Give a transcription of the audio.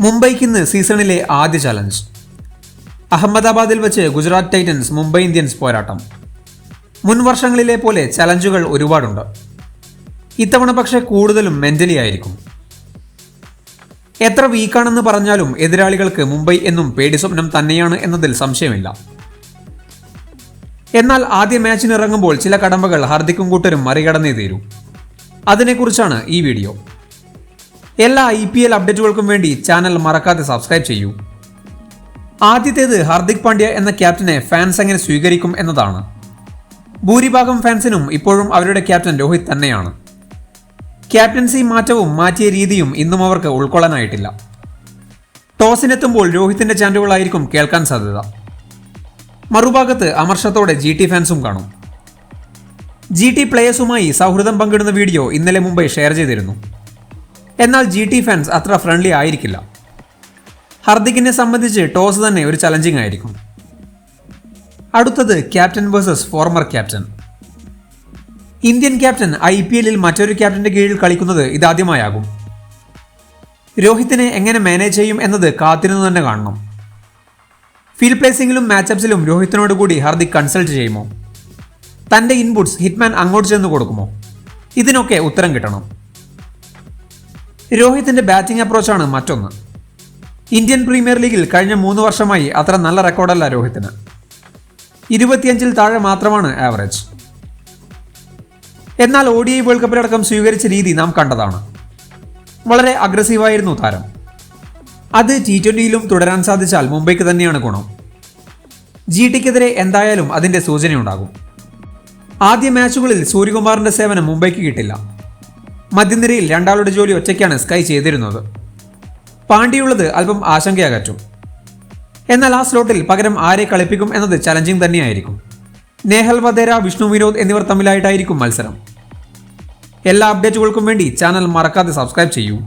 മുംബൈക്ക് ഇന്ന് സീസണിലെ ആദ്യ ചലഞ്ച്. അഹമ്മദാബാദിൽ വെച്ച് ഗുജറാത്ത് ടൈറ്റൻസ് മുംബൈ ഇന്ത്യൻസ് പോരാട്ടം. മുൻ വർഷങ്ങളിലെ പോലെ ചലഞ്ചുകൾ ഒരുപാടുണ്ട്. ഇത്തവണ പക്ഷേ കൂടുതലും മെന്റലി ആയിരിക്കും എത്ര വീക്കാണെന്ന് പറഞ്ഞാലും എതിരാളികൾക്ക് മുംബൈ എന്നും പേടി സ്വപ്നം തന്നെയാണ് എന്നതിൽ സംശയമില്ല. എന്നാൽ ആദ്യ മാച്ചിനിറങ്ങുമ്പോൾ ചില കടമ്പകൾ ഹാർദിക്കും കൂട്ടരും മറികടന്നേ തീരൂ. അതിനെക്കുറിച്ചാണ് ഈ വീഡിയോ. എല്ലാ ഐ പി എൽ അപ്ഡേറ്റുകൾക്കും വേണ്ടി ചാനൽ മറക്കാതെ സബ്സ്ക്രൈബ് ചെയ്യൂ. ആദ്യത്തേത് ഹാർദിക് പാണ്ഡ്യ എന്ന ക്യാപ്റ്റനെ ഫാൻസ് എങ്ങനെ സ്വീകരിക്കും എന്നതാണ്. ഭൂരിഭാഗം ഫാൻസിനും ഇപ്പോഴും അവരുടെ ക്യാപ്റ്റൻ രോഹിത് തന്നെയാണ്. ക്യാപ്റ്റൻസി മാറ്റവും മാറ്റിയ രീതിയും ഇന്നും അവർക്ക് ഉൾക്കൊള്ളാനായിട്ടില്ല. ടോസിനെത്തുമ്പോൾ രോഹിത്തിന്റെ ചാൻഡുകളായിരിക്കും കേൾക്കാൻ സാധ്യത. മറുഭാഗത്ത് അമർഷത്തോടെ ജി ടി ഫാൻസും കാണും. ജി ടി പ്ലേയേഴ്സുമായി സൗഹൃദം പങ്കിടുന്ന വീഡിയോ ഇന്നലെ മുംബൈ ഷെയർ ചെയ്തിരുന്നു. എന്നാൽ ജി ടി ഫാൻസ് അത്ര ഫ്രണ്ട്ലി ആയിരിക്കില്ല. ഹർദിക്കിനെ സംബന്ധിച്ച് ടോസ് തന്നെ ഒരു ചലഞ്ചിങ് ആയിരിക്കും. അടുത്തത് captain versus former captain Indian captain I P എല്ലിൽ മറ്റൊരു ക്യാപ്റ്റന്റെ കീഴിൽ കളിക്കുന്നത് ഇതാദ്യമായാകും. രോഹിത്തിനെ എങ്ങനെ മാനേജ് ചെയ്യും എന്നത് കാത്തിരുന്നു തന്നെ കാണണം. ഫീൽഡ് പ്ലേസിംഗിലും മാച്ചപ്സിലും രോഹിത്തിനോട് കൂടി ഹർദിക് കൺസൾട്ട് ചെയ്യുമോ? തന്റെ ഇൻപുട്സ് ഹിറ്റ്മാൻ അങ്ങോട്ട് ചെന്ന് കൊടുക്കുമോ? ഇതിനൊക്കെ ഉത്തരം കിട്ടണം. രോഹിത്തിന്റെ ബാറ്റിംഗ് അപ്രോച്ചാണ് മറ്റൊന്ന്. ഇന്ത്യൻ പ്രീമിയർ ലീഗിൽ കഴിഞ്ഞ മൂന്ന് വർഷമായി അത്ര നല്ല റെക്കോർഡല്ല രോഹിത്തിന്. ഇരുപത്തിയഞ്ചിൽ താഴെ മാത്രമാണ് ആവറേജ്. എന്നാൽ ഒ ഡി ഐ വേൾഡ് കപ്പിലടക്കം സ്വീകരിച്ച രീതി നാം കണ്ടതാണ്. വളരെ അഗ്രസീവായിരുന്നു താരം. അത് ടി ട്വന്റിയിലും തുടരാൻ സാധിച്ചാൽ മുംബൈക്ക് തന്നെയാണ് ഗുണം. ജി ടിക്കെതിരെ എന്തായാലും അതിന്റെ സൂചനയുണ്ടാകും. ആദ്യ മാച്ചുകളിൽ സൂര്യകുമാറിന്റെ സേവനം മുംബൈക്ക് കിട്ടില്ല. മധ്യനിരയിൽ രണ്ടാളുടെ ജോലി ഒറ്റയ്ക്കാണ് സ്കൈ ചെയ്തിരുന്നത്. പാണ്ഡ്യയുള്ളത് അല്പം ആശങ്കയകറ്റും. എന്നാൽ ആ സ്ലോട്ടിൽ പകരം ആരെ കളിപ്പിക്കും എന്നത് ചലഞ്ചിങ് തന്നെയായിരിക്കും. നേഹൽ വധേര വിഷ്ണു വിനോദ് എന്നിവർ തമ്മിലായിട്ടായിരിക്കും മത്സരം. എല്ലാ അപ്ഡേറ്റുകൾക്കും വേണ്ടി ചാനൽ മറക്കാതെ സബ്സ്ക്രൈബ് ചെയ്യൂ.